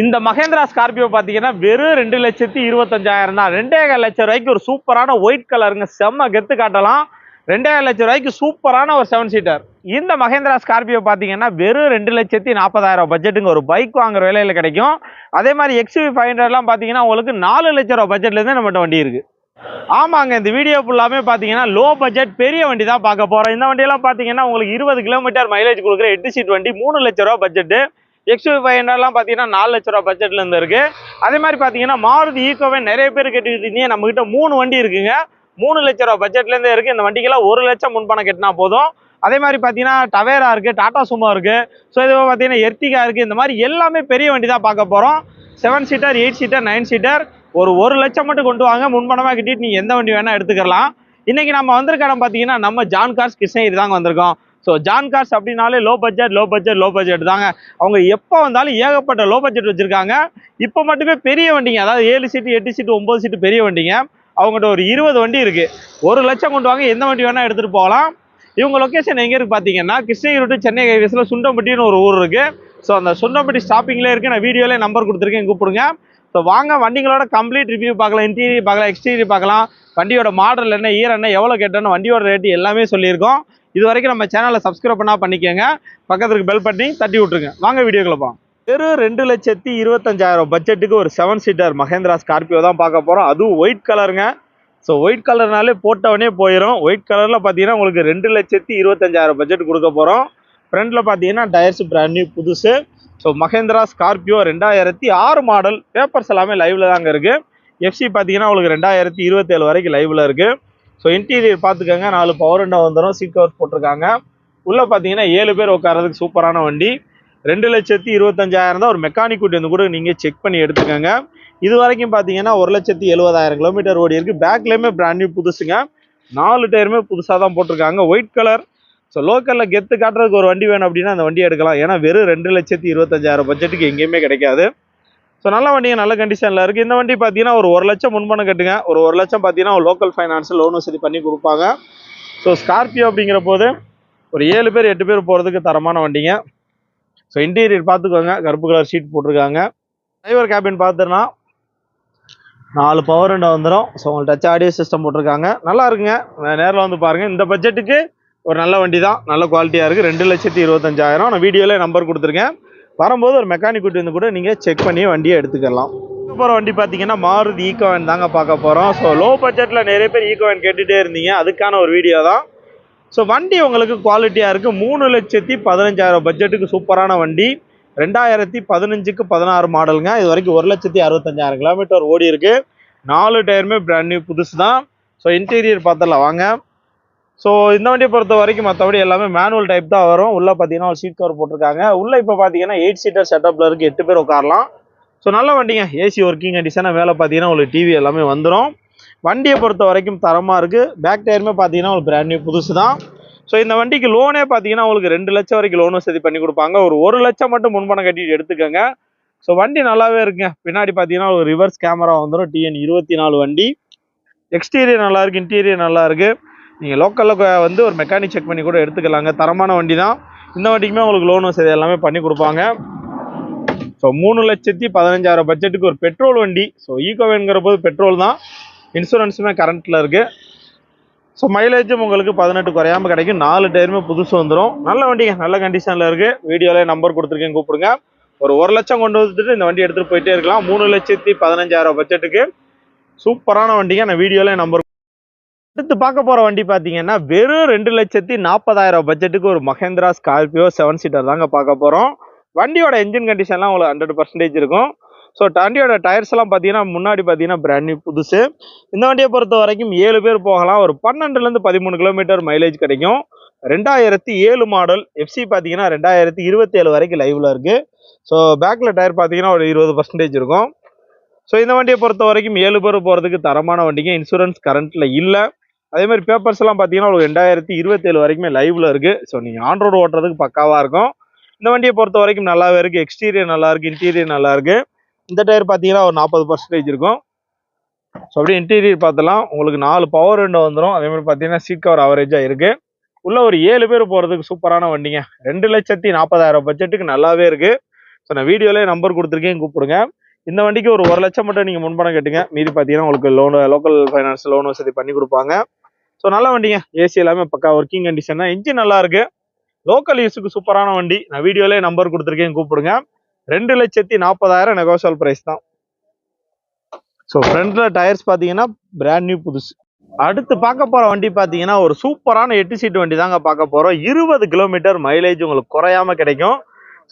இந்த மகேந்திரா ஸ்கார்பியோ பார்த்தீங்கன்னா வெறும் ரெண்டு லட்சத்தி இருபத்தஞ்சாயிரம் தான். ரெண்டே கால் லட்சம் ரூபாய்க்கு ஒரு சூப்பரான ஒயிட் கலருங்க செம்ம கெத்து காட்டலாம். ரெண்டே கால் லட்சம் ரூபாய்க்கு சூப்பரான ஒரு செவன் சீட்டர் இந்த மகேந்திரா ஸ்கார்பியோ பார்த்தீங்கன்னா வெறும் ரெண்டு லட்சத்தி நாற்பதாயிரம் பட்ஜெட்டுங்க ஒரு பைக் வாங்குற விலையில் கிடைக்கும். அதே மாதிரி எக்ஸ்வி ஃபைவ் ஹண்ட்ரட்லாம் பார்த்தீங்கன்னா உங்களுக்கு நாலு லட்ச ரூபா பட்ஜெட்லேருந்து நம்மகிட்ட வண்டி இருக்குது ஆமாங்க இந்த வீடியோ ஃபுல்லாமே பார்த்தீங்கன்னா லோ பட்ஜெட் பெரிய வண்டி தான் பார்க்க போகிறோம் இந்த வண்டியெல்லாம் பார்த்தீங்கன்னா உங்களுக்கு இருபது கிலோமீட்டர் மைலேஜ் கொடுக்குற எட்டு சீட் வண்டி மூணு லட்ச ரூபா பட்ஜெட்டு எக்ஸ்யூ ஃபைவ் ஹண்ட்ரட்லாம் பார்த்தீங்கன்னா நாலு லட்ச ரூபா பட்ஜெட்லேருந்து இருக்குது அதே மாதிரி பார்த்தீங்கன்னா மாருதி ஈக்கோவே நிறைய பேர் கேட்டுக்கிட்டு இருந்தீங்க மூணு வண்டி இருக்குங்க. மூணு லட்ச ரூபா பட்ஜெட்லேருந்தே இருக்குது இந்த வண்டிக்கெல்லாம் ஒரு லட்சம் முன்பணம் கட்டினா போதும். அதே மாதிரி பார்த்தீங்கன்னா டவேரா இருக்குது டாடா சுமோ இருக்குது ஸோ இது பார்த்தீங்கன்னா எர்த்திகா இருக்குது இந்த மாதிரி எல்லாமே பெரிய வண்டி தான் பார்க்க போகிறோம் seven seater eight seater nine seater ஒரு ஒரு லட்சம் மட்டும் கொண்டு வாங்க. முன்பணமாக கட்டிட்டு நீங்கள் எந்த வண்டி வேணால் எடுத்துக்கலாம் இன்றைக்கி நம்ம வந்திருக்க இடம் பார்த்தீங்கன்னா நம்ம ஜான் கார்ஸ் கிருஷ்ணகிரி தாங்க வந்திருக்கோம். ஸோ ஜான் கார்ஸ் அப்படின்னாலே low budget low budget low budget தாங்க. அவங்க எப்போ வந்தாலும் ஏகப்பட்ட லோ பட்ஜெட் வச்சுருக்காங்க. இப்போ மட்டுமே பெரிய வண்டிங்க. அதாவது ஏழு சீட்டு எட்டு சீட்டு ஒம்பது சீட்டு பெரிய வண்டிங்க. அவங்ககிட்ட ஒரு இருபது வண்டி இருக்குது ஒரு லட்சம் கொண்டு வாங்க எந்த வண்டி வேணால் எடுத்துகிட்டு போகலாம். இவங்க லொகேஷன் எங்கே இருக்குது பார்த்தீங்கன்னா கிருஷ்ணகிரி டு சென்னை ஹைவேஸ்ல சுண்டம்பட்டின்னு ஒரு ஊர் இருக்குது ஸோ அந்த சுண்டம்பட்டி ஸ்டாப்பிங்லேயே இருக்குது நான் வீடியோல நம்பர் கொடுத்துருக்கேன் கூப்பிடுங்க. ஸோ வாங்க வண்டிகளோட கம்ப்ளீட் ரிவ்யூ பார்க்கலாம் இன்டீரியர் பார்க்கலாம் எக்ஸ்டீரியர் பார்க்கலாம். வண்டியோட மாடல் என்ன ஈரம் என்ன எவ்வளோ கேட்டோன்னு வண்டியோட ரேட்டு எல்லாமே சொல்லியிருக்கோம். இது வரைக்கும் நம்ம சேனலை சப்ஸ்கிரைப் பண்ணால் பண்ணிக்கோங்க. பக்கத்துக்கு பெல் பட்டனி தட்டி விட்ருங்க வாங்க வீடியோக்குள்ள போகலாம் வெறும் ரெண்டு லட்சத்தி இருபத்தஞ்சாயிரம் பட்ஜெட்டுக்கு ஒரு செவன் சீட்டர் மகேந்திரா ஸ்கார்பியோ தான் பார்க்க போகிறோம் அதுவும் ஒயிட் கலருங்க ஸோ ஒயிட் கலர்னாலே போட்டவனே போயிடும் ஒயிட் கலரில் பார்த்தீங்கன்னா உங்களுக்கு ரெண்டு லட்சத்தி இருபத்தஞ்சாயிரம் பட்ஜெட் கொடுக்க போகிறோம் ஃப்ரண்ட்டில் பார்த்தீங்கன்னா டயர்ஸ் பிராண்ட் நியூ புதுசு. ஸோ மகேந்திரா ஸ்கார்பியோ ரெண்டாயிரத்தி ஆறு மாடல் பேப்பர்ஸ் எல்லாமே லைவில் தாங்க இருக்குது எஃப்சி பார்த்தீங்கன்னா உங்களுக்கு ரெண்டாயிரத்தி இருபத்தேழு வரைக்கும் லைவில் இருக்குது ஸோ இன்டீரியர் பார்த்துக்கோங்க. நாலு பவர் விண்டோ வந்துடும் சீட் கவர் போட்டிருக்காங்க. உள்ளே பார்த்தீங்கன்னா ஏழு பேர் உட்காரதுக்கு சூப்பரான வண்டி. ரெண்டு லட்சத்தி இருபத்தஞ்சாயிரம் தான் ஒரு மெக்கானிக் கூட்டி வந்து கூட நீங்கள் செக் பண்ணி எடுத்துக்கோங்க. இது வரைக்கும் பார்த்தீங்கன்னா ஒரு லட்சத்தி எழுபதாயிரம் கிலோமீட்டர் ஓடி இருக்குது பேக்லேயுமே பிராண்ட் நியூ புதுசுங்க. நாலு டயருமே புதுசாக தான் போட்டிருக்காங்க. ஒயிட் கலர் ஸோ லோக்கலில் கெத்து காட்டுறதுக்கு ஒரு வண்டி வேணும் அப்படின்னா அந்த வண்டி எடுக்கலாம். ஏன்னா வெறும் ரெண்டு லட்சத்தி இருபத்தஞ்சாயிரம் பட்ஜெட்டுக்கு எங்கேயுமே கிடைக்காது. ஸோ நல்ல வண்டிங்க நல்ல கண்டிஷனில் இருக்குது இந்த வண்டி பார்த்தீங்கன்னா ஒரு ஒரு லட்சம் முன்பணம் கட்டுங்க. ஒரு ஒரு லட்சம் பார்த்தீங்கன்னா லோக்கல் ஃபைனான்ஸில் லோன் வசதி பண்ணி கொடுப்பாங்க. ஸோ ஸ்கார்பியோ அப்படிங்கிற போது ஒரு ஏழு பேர் எட்டு பேர் போகிறதுக்கு தரமான வண்டிங்க. ஸோ இன்டீரியர் பார்த்துக்கோங்க கருப்பு கலர் ஷீட் போட்டிருக்காங்க. டிரைவர் கேபின் பார்த்துன்னா நாலு பவர் விண்டோ வந்துடும் ஸோ உங்களுக்கு டச் ஆடியோ சிஸ்டம் போட்டிருக்காங்க. நல்லா இருக்குங்க. நேரில் வந்து பாருங்கள் இந்த பட்ஜெட்டுக்கு ஒரு நல்ல வண்டி தான் நல்ல குவாலிட்டியாக இருக்குது ரெண்டு லட்சத்தி இருபத்தஞ்சாயிரம். நான் வீடியோவில் நம்பர் கொடுத்துருக்கேன். வரும்போது ஒரு மெக்கானிக் கூட்டி வந்து கூட நீங்கள் செக் பண்ணி வண்டியை எடுத்துக்கலாம். போகிற வண்டி பார்த்தீங்கன்னா மாருதி ஈகோவன் தாங்க பார்க்க போகிறோம் ஸோ லோ பட்ஜெட்டில் நிறைய பேர் ஈகோவன் கேட்டுகிட்டே இருந்தீங்க. அதுக்கான ஒரு வீடியோ தான். ஸோ வண்டி உங்களுக்கு குவாலிட்டியாக இருக்குது மூணு லட்சத்தி பதினஞ்சாயிரம் பட்ஜெட்டுக்கு சூப்பரான வண்டி. ரெண்டாயிரத்தி பதினஞ்சுக்கு பதினாறு மாடலுங்க இது வரைக்கும் ஒரு லட்சத்தி அறுபத்தஞ்சாயிரம் கிலோமீட்டர் ஓடி இருக்குது நாலு டயருமே பிராண்ட் நியூ புதுசு தான் ஸோ இன்டீரியர் பார்த்துடலாம். வாங்க. ஸோ இந்த வண்டியை பொறுத்த வரைக்கும் மற்றபடி எல்லாமே மேனுவல் டைப் தான் வரும். உள்ளே பார்த்தீங்கன்னா ஒரு சீட் கவர் போட்டிருக்காங்க. உள்ளே இப்போ பார்த்தீங்கன்னா எயிட் சீட்டர் செட்டப்பில் இருக்குது எட்டு பேர் உட்காரலாம். ஸோ நல்ல வண்டிங்க. ஏசி ஒர்க்கிங் கண்டிஷனாக வேலை பார்த்தீங்கன்னா உங்களுக்கு டிவி எல்லாமே வந்துடும் வண்டியை பொறுத்த வரைக்கும் தரமாக இருக்குது பேக் டயருமே பார்த்தீங்கன்னா உங்களுக்கு பிராண்ட் நியூ புதுசு தான் ஸோ இந்த வண்டிக்கு லோனே பார்த்தீங்கன்னா உங்களுக்கு ரெண்டு லட்சம் வரைக்கும் லோன் வசதி பண்ணி கொடுப்பாங்க. ஒரு ஒரு லட்சம் மட்டும் முன்பணம் கட்டிட்டு எடுத்துக்கோங்க. ஸோ வண்டி நல்லாவே இருக்குங்க. பின்னாடி பார்த்தீங்கன்னா ஒரு ரிவர்ஸ் கேமரா வந்துடும் டிஎன் இருபத்தி நாலு வண்டி. எக்ஸ்டீரியர் நல்லா இருக்குது இன்டீரியர் நல்லாயிருக்கு நீங்கள் லோக்கலில் வந்து ஒரு மெக்கானிக் செக் பண்ணி கூட எடுத்துக்கலாங்க. தரமான வண்டி தான் இந்த வண்டிக்குமே உங்களுக்கு லோன் வசதி எல்லாமே பண்ணி கொடுப்பாங்க. ஸோ மூணு லட்சத்தி பதினஞ்சாயிரம் பட்ஜெட்டுக்கு ஒரு பெட்ரோல் வண்டி. ஸோ ஈகோவேங்கிற போது பெட்ரோல் தான். இன்சூரன்ஸுமே கரண்ட்டில் இருக்குது ஸோ மைலேஜும் உங்களுக்கு பதினெட்டு குறையாம கிடைக்கும். நாலு டயருமே புதுசு வந்துடும் நல்ல வண்டிங்க. நல்ல கண்டிஷனில் இருக்குது வீடியோவில் நம்பர் கொடுத்துருக்கேன். கூப்பிடுங்க. ஒரு ஒரு லட்சம் கொண்டு வந்துட்டு இந்த வண்டி எடுத்துகிட்டு போயிட்டே இருக்கலாம். மூணு லட்சத்தி பதினஞ்சாயிரம் பட்ஜெட்டுக்கு சூப்பரான வண்டிங்க. நான் வீடியோவில் நம்பர் அடுத்து பார்க்க போகிற வண்டி பார்த்தீங்கன்னா வெறும் ரெண்டு லட்சத்தி நாற்பதாயிரம் பட்ஜெட்டுக்கு ஒரு மஹேந்திரா ஸ்கார்பியோ செவன் சீட்டர் தாங்க பார்க்க போகிறோம் வண்டியோட என்ஜின் கண்டிஷன்லாம் உங்களுக்கு ஹண்ட்ரட் பர்சன்டேஜ் இருக்கும். ஸோ வண்டியோட டயர்ஸ் எல்லாம் பார்த்தீங்கன்னா முன்னாடி பார்த்தீங்கன்னா பிராண்ட் நியூ புதுசு. இந்த வண்டியை பொறுத்த வரைக்கும் ஏழு பேர் போகலாம். ஒரு பன்னெண்டுலேருந்து பதிமூணு கிலோமீட்டர் மைலேஜ் கிடைக்கும். ரெண்டாயிரத்தி ஏழு மாடல் எஃப்சி பார்த்தீங்கன்னா ரெண்டாயிரத்தி இருபத்தி ஏழு வரைக்கும் லைவில் இருக்குது ஸோ பேக்கில் டயர் பார்த்தீங்கன்னா ஒரு இருபது பர்சன்டேஜ் இருக்கும். ஸோ இந்த வண்டியை பொறுத்த வரைக்கும் ஏழு பேர் போகிறதுக்கு தரமான வண்டிங்க. இன்சூரன்ஸ் கரண்ட்டில் இல்லை. அதே மாதிரி பேப்பர்ஸ் எல்லாம் பார்த்தீங்கன்னா ஒரு ரெண்டாயிரத்தி இருபத்தேழு வரைக்குமே லைவ்ல இருக்கு. ஸோ நீங்கள் ஆன் ரோடு ஓட்டுறதுக்கு பக்காவாக இருக்கும். இந்த வண்டியை பொறுத்த வரைக்கும் நல்லாவே இருக்கு. எக்ஸ்டீரியர் நல்லா இருக்கு. இன்டீரியர் நல்லா இருக்கு. இந்த டயர் பார்த்தீங்கன்னா ஒரு நாற்பது பர்சன்டேஜ் இருக்கும். ஸோ அப்படியே இன்டீரியர் பார்த்தலாம் உங்களுக்கு நாலு பவர் விண்டோ வந்துடும் அதே மாதிரி பார்த்தீங்கன்னா சீட் கவர் அவரேஜாக இருக்கு. உள்ள ஒரு ஏழு பேர் போகிறதுக்கு சூப்பரான வண்டிங்க. ரெண்டு லட்சத்தி நாற்பதாயிரம் பட்ஜெட்டுக்கு நல்லாவே இருக்கு. ஸோ நான் வீடியோலேயே நம்பர் கொடுத்துருக்கேன். கூப்பிடுங்க. இந்த வண்டிக்கு ஒரு ஒரு லட்சம் மட்டும் நீங்கள் முன்பணம் கட்டுங்க. மீதி பார்த்தீங்கன்னா உங்களுக்கு லோன் லோக்கல் ஃபைனான்ஸ் லோன் வசதி பண்ணி கொடுப்பாங்க. ஸோ நல்ல வண்டிங்க. ஏசி எல்லாமே பக்கா ஒர்க்கிங் கண்டிஷன் தான். இன்ஜின் நல்லா இருக்கு லோக்கல் யூஸுக்கு சூப்பரான வண்டி. நான் வீடியோலேயே நம்பர் கொடுத்துருக்கேன் கூப்பிடுங்க. ரெண்டு லட்சத்தி நாற்பதாயிரம் நெகோசியல் ப்ரைஸ் தான். ஸோ ஃப்ரண்ட்ல டயர்ஸ் பார்த்தீங்கன்னா பிராண்ட் நியூ புதுசு. அடுத்து பார்க்க போகிற வண்டி பார்த்தீங்கன்னா ஒரு சூப்பரான எட்டு சீட் வண்டி தாங்க பார்க்க போகிறோம் இருபது கிலோமீட்டர் மைலேஜ் உங்களுக்கு குறையாம கிடைக்கும்.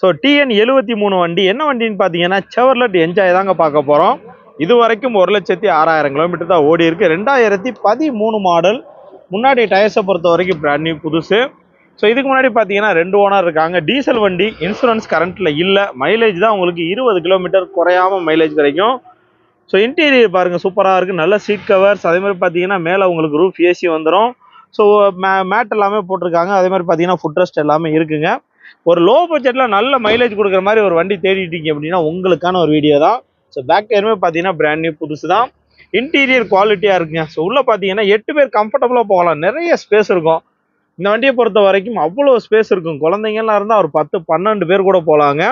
ஸோ டிஎன் எழுபத்தி மூணு வண்டி. என்ன வண்டின்னு பார்த்தீங்கன்னா செவர்லெட் என்ஜாய் தாங்க பார்க்க போகிறோம் இது வரைக்கும் ஒரு லட்சத்தி ஆறாயிரம் கிலோமீட்டர் தான் ஓடி இருக்கு ரெண்டாயிரத்தி பதிமூணு மாடல் முன்னாடி டயர்ஸை பொறுத்த வரைக்கும் பிராண்ட் நியூ புதுசு. ஸோ இதுக்கு முன்னாடி பார்த்தீங்கன்னா ரெண்டு ஓனர் இருக்காங்க. டீசல் வண்டி இன்சூரன்ஸ் கரண்ட்டில் இல்லை. மைலேஜ் தான் உங்களுக்கு இருபது கிலோமீட்டர் குறையாம மைலேஜ் கிடைக்கும். ஸோ இன்டீரியர் பாருங்கள் சூப்பராக இருக்குது நல்ல சீட் கவர்ஸ் அதே மாதிரி பார்த்தீங்கன்னா மேலே உங்களுக்கு ரூஃப் ஏசி வந்துடும் ஸோ மே மேட் எல்லாமே போட்டிருக்காங்க. அதே மாதிரி பார்த்தீங்கன்னா ஃபுட் ரெஸ்ட் எல்லாமே இருக்குங்க. ஒரு லோ பட்ஜெட்டில் நல்ல மைலேஜ் கொடுக்குற மாதிரி ஒரு வண்டி தேடிட்டீங்க அப்படின்னா உங்களுக்கான ஒரு வீடியோ தான். ஸோ பேக் டயருமே பார்த்தீங்கன்னா பிராண்ட் நியூ புதுசு தான் இன்டீரியர் குவாலிட்டியாக இருக்குங்க. ஸோ உள்ளே பார்த்தீங்கன்னா எட்டு பேர் கம்ஃபர்டபுளாக போகலாம். நிறைய ஸ்பேஸ் இருக்கும். இந்த வண்டியை பொறுத்த வரைக்கும் அவ்வளோ ஸ்பேஸ் இருக்கும். குழந்தைங்கலாம் இருந்தால் ஒரு பத்து பன்னெண்டு பேர் கூட போகலாங்க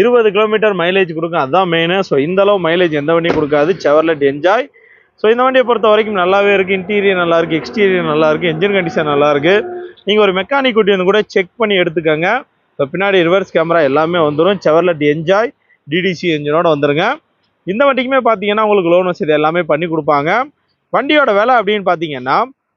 இருபது கிலோமீட்டர் மைலேஜ் கொடுக்கும் அதுதான் மெயினு ஸோ இந்தளவு மைலேஜ் எந்த வண்டியும் கொடுக்காது. செவர்லெட் என்ஜாய் ஸோ இந்த வண்டியை பொறுத்த வரைக்கும் நல்லாவே இருக்குது இன்டீரியர் நல்லா இருக்குது எக்ஸ்டீரியர் நல்லா இருக்குது இன்ஜின் கண்டிஷன் நல்லா இருக்குது நீங்கள் ஒரு மெக்கானிக் கூட்டி வந்து கூட செக் பண்ணி எடுத்துக்கோங்க. இப்போ பின்னாடி ரிவர்ஸ் கேமரா எல்லாமே வந்துடும் செவர்லெட் என்ஜாய் டிடிசி என்ஜினோட வந்துருங்க. இந்த வண்டிக்குமே பார்த்தீங்கன்னா உங்களுக்கு லோன் வசதி எல்லாமே பண்ணி கொடுப்பாங்க. வண்டியோட விலை அப்படின்னு பார்த்தீங்கன்னா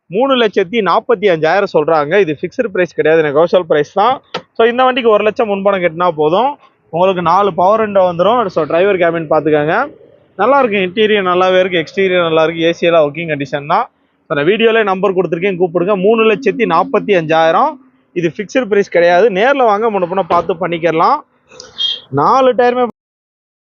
மூணு லட்சத்தி நாற்பத்தி அஞ்சாயிரம் சொல்கிறாங்க இது ஃபிக்ஸ்டு ப்ரைஸ் கிடையாது நெகோஷியல் ப்ரைஸ் தான். ஸோ இந்த வண்டிக்கு ஒரு லட்சம் முன்பணம் கட்டினா போதும். உங்களுக்கு நாலு பவர் விண்டோ வந்துடும் ஸோ டிரைவர் கேபின் பார்த்துக்கோங்க நல்லா இன்டீரியர் நல்லாவே இருக்குது எக்ஸ்டீரியர் நல்லா ஏசியெல்லாம் ஏசி ஒர்க்கிங் கண்டிஷன் தான். ஸோ நான் வீடியோலேயே நம்பர் கொடுத்துருக்கேன் கூப்பிடுங்க. மூணு லட்சத்தி நாற்பத்தி அஞ்சாயிரம். இது ஃபிக்ஸ்டு ப்ரைஸ் கிடையாது. நேரில் வாங்க முன்ன பார்த்து பண்ணிக்கலாம். நாலு டயருமே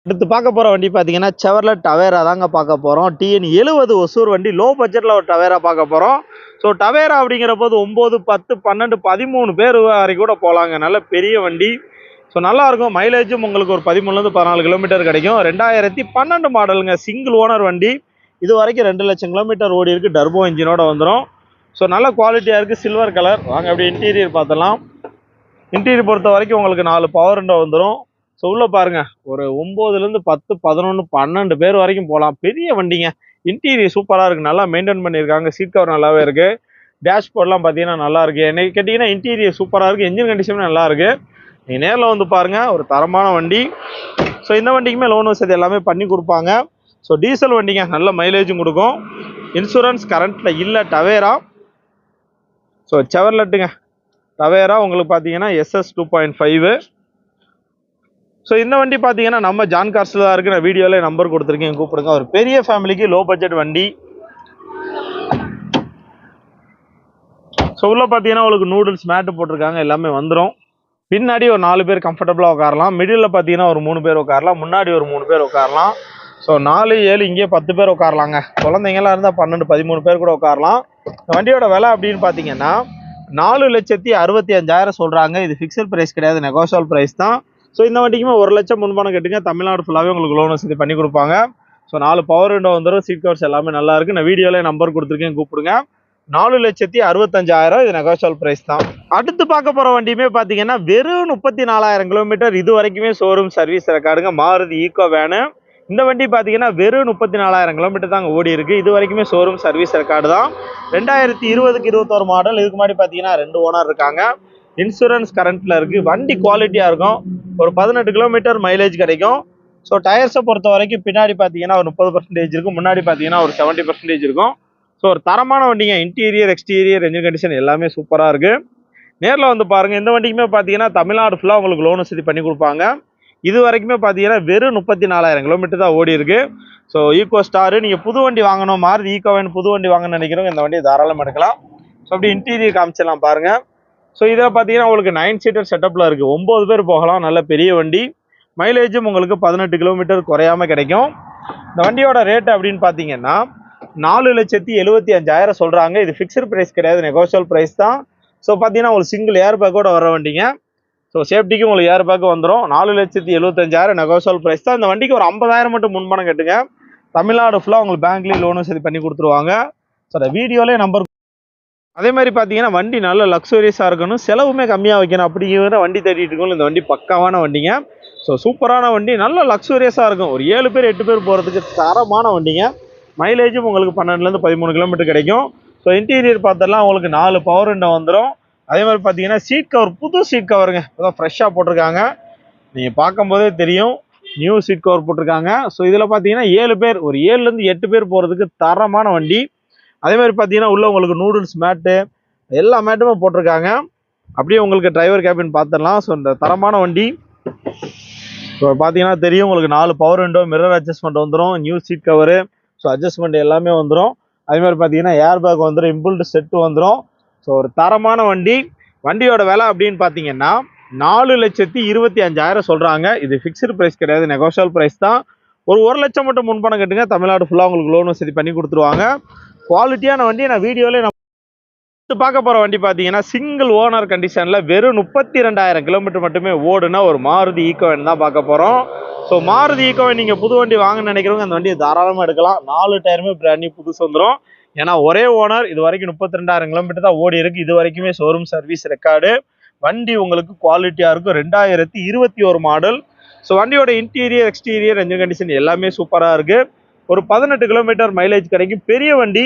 அடுத்து பார்க்க போகிற வண்டி பார்த்தீங்கன்னா செவரில் டவேரா தாங்க பார்க்க போகிறோம் டிஎன் எழுபது ஒசூர் வண்டி லோ பட்ஜெட்டில் ஒரு டவேரா பார்க்க போகிறோம் ஸோ டவேரா அப்படிங்கிற போது ஒம்பது பத்து பன்னெண்டு பதிமூணு பேர் வரைக்கும் கூட போகலாங்க நல்ல பெரிய வண்டி. ஸோ நல்லாயிருக்கும் மைலேஜும் உங்களுக்கு ஒரு பதிமூணுலேருந்து பதினாலு கிலோமீட்டர் கிடைக்கும். ரெண்டாயிரத்தி பன்னெண்டு மாடலுங்க சிங்கிள் ஓனர் வண்டி. இது வரைக்கும் ரெண்டு லட்சம் கிலோமீட்டர் ஓடி இருக்குது டர்போ இன்ஜினோட வந்துடும் ஸோ நல்ல குவாலிட்டியாக இருக்குது சில்வர் கலர் வாங்க அப்படியே இன்டீரியர் பார்த்தலாம் இன்டீரியர் பொறுத்த வரைக்கும் உங்களுக்கு நாலு பவர் விண்டோ வந்துடும் ஸோ உள்ளே பாருங்க. ஒரு ஒம்போதுலேருந்து பத்து பதினொன்று பன்னெண்டு பேர் வரைக்கும் போகலாம் பெரிய வண்டிங்க. இன்டீரியர் சூப்பராக இருக்குது நல்லா மெயின்டைன் பண்ணியிருக்காங்க. சீட் கவர் நல்லாவே இருக்குது டேஷ்போர்ட்லாம் பார்த்தீங்கன்னா நல்லா இருக்குது என்னை கேட்டிங்கன்னா இன்டீரியர் சூப்பராக இருக்குது இன்ஜின் கண்டிஷனும் நல்லா இருக்குது நீங்கள் நேரில் வந்து பாருங்க. ஒரு தரமான வண்டி. ஸோ இந்த வண்டிக்குமே லோன் வசதி எல்லாமே பண்ணி கொடுப்பாங்க. ஸோ டீசல் வண்டிங்க. நல்ல மைலேஜும் கொடுக்கும். இன்சூரன்ஸ் கரண்ட்டில் இல்லை. டவேரா ஸோ செவர்லெட்டுங்க டவேரா உங்களுக்கு பார்த்தீங்கன்னா SS two point five so இந்த வண்டி பார்த்தீங்கன்னா நம்ம ஜான் கார்ஸில் தான் இருக்குது நான் வீடியோவில் நம்பர் கொடுத்துருக்கேன் கூப்பிடுங்க. ஒரு பெரிய ஃபேமிலிக்கு லோ பட்ஜெட் வண்டி. ஸோ உள்ளே பார்த்தீங்கன்னா உங்களுக்கு நூடுல்ஸ் மேட்டு போட்டிருக்காங்க. எல்லாமே வந்துடும் பின்னாடி ஒரு நாலு பேர் கம்ஃபர்டபுளாக உட்காரலாம். மிடில் பார்த்தீங்கன்னா ஒரு மூணு பேர் உட்காரலாம். முன்னாடி ஒரு மூணு பேர் உட்காரலாம். ஸோ நாலு ஏழு இங்கேயே பத்து பேர் உட்காரலாங்க. குழந்தைங்களாம் இருந்தால் பன்னெண்டு பதிமூணு பேர் கூட உட்காரலாம். இந்த வண்டியோட விலை அப்படின்னு பார்த்தீங்கன்னா நாலு லட்சத்தி அறுபத்தி அஞ்சாயிரம் சொல்கிறாங்க இது ஃபிக்ஸட் ப்ரைஸ் கிடையாது. நெகோஷியல் ப்ரைஸ் தான். ஸோ இந்த வண்டிக்குமே ஒரு லட்சம் முன்பணம் கட்டிங்க தமிழ்நாடு ஃபுல்லாகவே உங்களுக்கு லோன் வசதி பண்ணி கொடுப்பாங்க. ஸோ நாலு பவர் விண்டோ வந்துடும் சீட் கவர்ஸ் எல்லாமே நல்லா இருக்கு. நான் வீடியோவில் நம்பர் கொடுத்துருக்கேன். கூப்பிடுங்க. நாலு லட்சத்தி அறுபத்தஞ்சாயிரம். இது நெகோஷியல் ப்ரைஸ் தான். அடுத்து பார்க்க போகிற வண்டியுமே பார்த்தீங்கன்னா வெறும் முப்பத்தி நாலாயிரம் கிலோமீட்டர் இது வரைக்குமே ஷோரூம் சர்வீஸ் ரெக்கார்டுங்க மாறுதி ஈக்கோ வேனு இந்த வண்டி பார்த்தீங்கன்னா வெறும் முப்பத்தி நாலாயிரம் கிலோமீட்டர் தாங்க ஓடி இருக்கு. இது வரைக்குமே ஷோரூம் சர்வீஸ் ரெக்கார்டு தான். ரெண்டாயிரத்தி இருபதுக்கு இருபத்தோரு மாடல் இதுக்கு முன்னாடி பார்த்தீங்கன்னா ரெண்டு ஓனர் இருக்காங்க. இன்சூரன்ஸ் கரண்ட்டில் இருக்குது வண்டி குவாலிட்டியாக இருக்கும். ஒரு பதினெட்டு கிலோமீட்டர் மைலேஜ் கிடைக்கும். ஸோ டயர்ஸை பொறுத்த வரைக்கும் பின்னாடி பார்த்தீங்கன்னா ஒரு முப்பது பர்சன்டேஜ் இருக்கும். முன்னாடி பார்த்தீங்கன்னா ஒரு செவன்ட்டி பர்சன்டேஜ் இருக்கும். ஸோ ஒரு தரமான வண்டிங்க. இன்டீரியர் எக்ஸ்டீரியர் என்ஜின் கண்டிஷன் எல்லாமே சூப்பராக இருக்குது நேரில் வந்து பாருங்கள் இந்த வண்டிக்குமே பார்த்தீங்கன்னா தமிழ்நாடு ஃபுல்லாக உங்களுக்கு லோன் வசதி பண்ணி கொடுப்பாங்க. இது வரைக்குமே பார்த்தீங்கன்னா வெறும் முப்பத்தி நாலாயிரம் கிலோமீட்டர் தான் ஓடி இருக்கு. ஸோ ஈகோ ஸ்டாரு நீங்கள் புது வண்டி வாங்கணும். மாறுது ஈகோ வேணும் புது வண்டி வாங்கணும்னு நினைக்கிறவங்க இந்த வண்டியை தாராளமாக எடுக்கலாம். ஸோ அப்படி இன்டீரியர் காமிச்சிடலாம் பாருங்கள் ஸோ இதில் பார்த்தீங்கன்னா உங்களுக்கு நைன் சீட்டர் செட்டப்பில் இருக்குது ஒம்பது பேர் போகலாம். நல்ல பெரிய வண்டி. மைலேஜும் உங்களுக்கு பதினெட்டு கிலோமீட்டர் குறையாம கிடைக்கும். இந்த வண்டியோட ரேட் அப்படின்னு பார்த்தீங்கன்னா நாலு லட்சத்தி எழுபத்தி அஞ்சாயிரம் சொல்கிறாங்க இது ஃபிக்ஸ்டு ப்ரைஸ் கிடையாது. நெகோஷியல் ப்ரைஸ் தான். ஸோ பார்த்தீங்கன்னா உங்களுக்கு சிங்கிள் ஏர் பேக்கோட வர வண்டிங்க. ஸோ சேஃப்டிக்கு உங்களுக்கு ஏர் பேக் வந்துடும் நாலு லட்சத்தி எழுபத்தஞ்சாயிரம் நெகோஷியல் ப்ரைஸ் தான். இந்த வண்டிக்கு ஒரு ஐம்பதாயிரம் மட்டும் முன்பணம் கட்டுங்க. தமிழ்நாடு ஃபுல்லாக உங்களுக்கு பேங்க்லேயும் லோன் வசதி பண்ணி கொடுத்துருவாங்க. ஸோ அந்த வீடியோலேயே நம்பர் அதே மாதிரி பார்த்தீங்கன்னா வண்டி நல்ல லக்ஸூரியஸாக இருக்கணும். செலவுமே கம்மியாக வைக்கணும். அப்படிங்கிற வண்டி தேடிட்டு இருக்கோம் இந்த வண்டி பக்காவான வண்டிங்க. ஸோ சூப்பரான வண்டி நல்ல லக்ஸூரியஸாக இருக்கும். ஒரு ஏழு பேர் எட்டு பேர் போகிறதுக்கு தரமான வண்டிங்க. மைலேஜும் உங்களுக்கு பன்னெண்டுலேருந்து பதிமூணு கிலோமீட்டர் கிடைக்கும். ஸோ இன்டீரியர் பார்த்தெல்லாம் உங்களுக்கு நாலு பவர் விண்டோ வந்துடும் அதே மாதிரி பார்த்தீங்கன்னா சீட் கவர் புது சீட் கவருங்க இப்போ ஃப்ரெஷ்ஷாக போட்டிருக்காங்க. நீங்கள் பார்க்கும்போதே தெரியும். நியூ சீட் கவர் போட்டிருக்காங்க. ஸோ இதில் பார்த்தீங்கன்னா ஏழு பேர் ஒரு ஏழுலேருந்து எட்டு பேர் போகிறதுக்கு தரமான வண்டி. அதே மாதிரி பார்த்தீங்கன்னா உள்ள உங்களுக்கு நூடுல்ஸ் மேட்டு எல்லா மேட்டுமே போட்டிருக்காங்க. அப்படியே உங்களுக்கு டிரைவர் கேபின் பார்த்துடலாம். ஸோ இந்த தரமான வண்டி. ஸோ பார்த்தீங்கன்னா தெரியும் உங்களுக்கு நாலு பவர் விண்டோ மிரர் அட்ஜஸ்ட்மெண்ட் வந்துடும் new seat cover so adjustment எல்லாமே வந்துடும் அதே மாதிரி பார்த்தீங்கன்னா ஏர் பேக் வந்துடும் இம்புல்டு செட்டு வந்துடும் ஸோ ஒரு தரமான வண்டி. வண்டியோட விலை அப்படின்னு பார்த்தீங்கன்னா நாலு லட்சத்தி இருபத்தி அஞ்சாயிரம் சொல்கிறாங்க இது ஃபிக்ஸ்டு ப்ரைஸ் கிடையாது நெகோஷியல் ப்ரைஸ் தான். ஒரு ஒரு லட்சம் மட்டும் முன்பணம் கட்டுங்க. தமிழ்நாடு ஃபுல்லாக உங்களுக்கு லோன் வசதி பண்ணி கொடுத்துருவாங்க. குவாலிட்டியான வண்டி நான் வீடியோவில் நான் பார்க்க போகிற வண்டி பார்த்தீங்கன்னா சிங்கிள் ஓனர் கண்டிஷனில் வெறும் முப்பத்தி ரெண்டாயிரம் கிலோமீட்டர் மட்டுமே ஓடுனா ஒரு மாருதி ஈக்கோவன் தான் பார்க்க போகிறோம் ஸோ மாருதி ஈக்கோவன் நீங்கள் புது வண்டி வாங்கன்னு நினைக்கிறவங்க அந்த வண்டியை தாராளமாக எடுக்கலாம். நாலு டயருமே பிராண்ட் நியூ புதுசு வந்துடும் ஏன்னா ஒரே ஓனர் இது வரைக்கும் முப்பத்தி ரெண்டாயிரம் கிலோமீட்டர் தான் ஓடி இருக்குது இது வரைக்குமே ஷோரூம் சர்வீஸ் ரெக்கார்டு வண்டி உங்களுக்கு குவாலிட்டியாக இருக்கும். ரெண்டாயிரத்தி இருபத்தி ஒரு மாடல் ஸோ வண்டியோட இன்டீரியர் எக்ஸ்டீரியர் என்ஜின் கண்டிஷன் எல்லாமே சூப்பராக இருக்குது ஒரு பதினெட்டு கிலோமீட்டர் மைலேஜ் கிடைக்கும். பெரிய வண்டி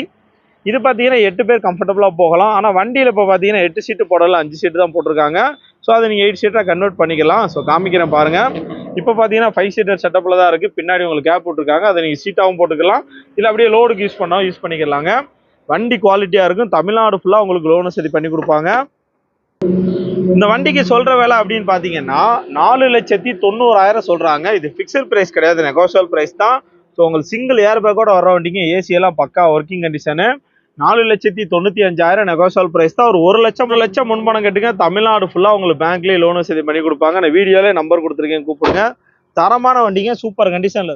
இது பார்த்தீங்கன்னா எட்டு பேர் கம்ஃபர்டபுளாக போகலாம். ஆனால் வண்டியில் இப்போ பார்த்தீங்கன்னா எட்டு சீட்டு போடலாம் அஞ்சு சீட்டு தான் போட்டிருக்காங்க. ஸோ அதை நீங்கள் எயிட் சீட்டாக கன்வெர்ட் பண்ணிக்கலாம். ஸோ காமிக்கிறேன் பாருங்கள் இப்போ பார்த்தீங்கன்னா ஃபைவ் சீட்டர் செட்டப்பில் தான் இருக்குது பின்னாடி உங்களுக்கு கேப் போட்டிருக்காங்க. அதை நீங்கள் சீட்டாகவும் போட்டுக்கலாம். இல்லை அப்படியே லோடுக்கு யூஸ் பண்ணாலும் யூஸ் பண்ணிக்கலாங்க. வண்டி குவாலிட்டியாக இருக்கும். தமிழ்நாடு ஃபுல்லாக உங்களுக்கு லோன் வசதி பண்ணி கொடுப்பாங்க. இந்த வண்டிக்கு சொல்கிற விலை அப்படின்னு பார்த்தீங்கன்னா நாலு லட்சத்தி தொண்ணூறாயிரம் சொல்கிறாங்க இது ஃபிக்ஸட் ப்ரைஸ் கிடையாது. நெகோஷியல் ப்ரைஸ் தான். ஸோ உங்களுக்கு சிங்கிள் ஏர் பேக்கோட வர வண்டிங்க ஏசி எல்லாம் பக்கா ஒர்க்கிங் கண்டிஷனு நாலு லட்சத்தி தொண்ணூற்றி அஞ்சாயிரம் நெகோசியல் ப்ரைஸ் தான். ஒரு ஒரு லட்சம் ஒரு லட்சம் முன்பணம் கட்டுங்க. தமிழ்நாடு ஃபுல்லாக உங்களுக்கு பேங்க்லேயே லோன் வசதி பண்ணி கொடுப்பாங்க. நான் வீடியோலேயே நம்பர் கொடுத்துருக்கேன் கூப்பிடுங்க. தரமான வண்டிங்க சூப்பர் கண்டிஷனில்